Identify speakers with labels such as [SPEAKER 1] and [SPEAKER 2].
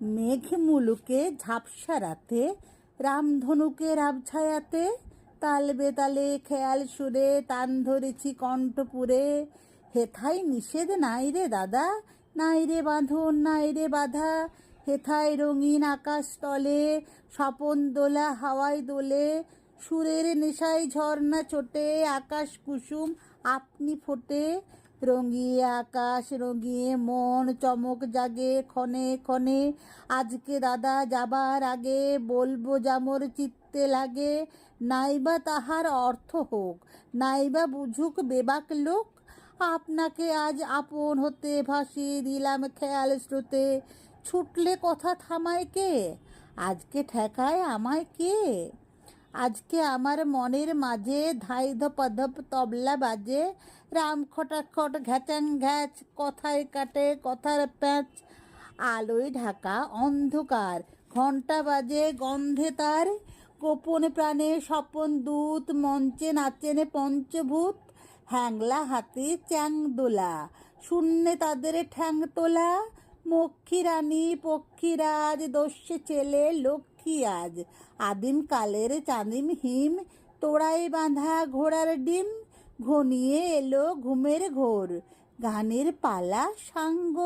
[SPEAKER 1] মেঘ মুলুকে ঝাপসা রাতে রামধনুকে রাবছায়াতে তাল বেতালে খেয়াল সুরে তান ধরেছি কণ্ঠপুরে। হেথায় নিষেধ নাই রে দাদা, নাই রে বাঁধন, নাই রে বাধা। হেথায় রঙিন আকাশ তলে, স্বপন দোলা হাওয়ায় দোলে। সুরের নেশায় ঝর্ণা ছোটে, আকাশ কুসুম আপনি ফোটে। রঙিয়ে আকাশ রঙিয়ে মন, চমক জাগে ক্ষণে ক্ষণে। আজকে দাদা যাবার আগে বলব যামর চিত্তে লাগে। নাইবা তাহার অর্থ হোক, নাইবা বুঝুক বেবাক লোক। আপনাকে আজ আপন হতে ভাসিয়ে দিলাম খেয়াল স্রোতে। ছুটলে কথা থামায় কে? আজকে ঠেকায় আমায় কে? আজকে আমার মনের মাঝে ধাই ধপধপ তবলা বাজে। রাম খটাখট ঘ্যাচাং ঘ্যাচ, কথায় কাটে কথার প্যাঁচ। আলোয় ঢাকা অন্ধকার ঘণ্টা বাজে গন্ধে তার। গোপন প্রাণে স্বপন দূত, মঞ্চে নাচেনে পঞ্চভূত। হ্যাংলা হাতে চ্যাং দোলা, শূন্যে তাদের ঠ্যাং তোলা। মক্ষী রানী পক্ষীরাজ, দস্যে ছেলে লক্ষ্মী আজ। আদিম কালের চাঁদিম হিম, তোড়ায় বাঁধা ঘোড়ার ডিম, ঘনিয়ে এলো ঘুমের ঘোর। গানের পালা সাঙ্গ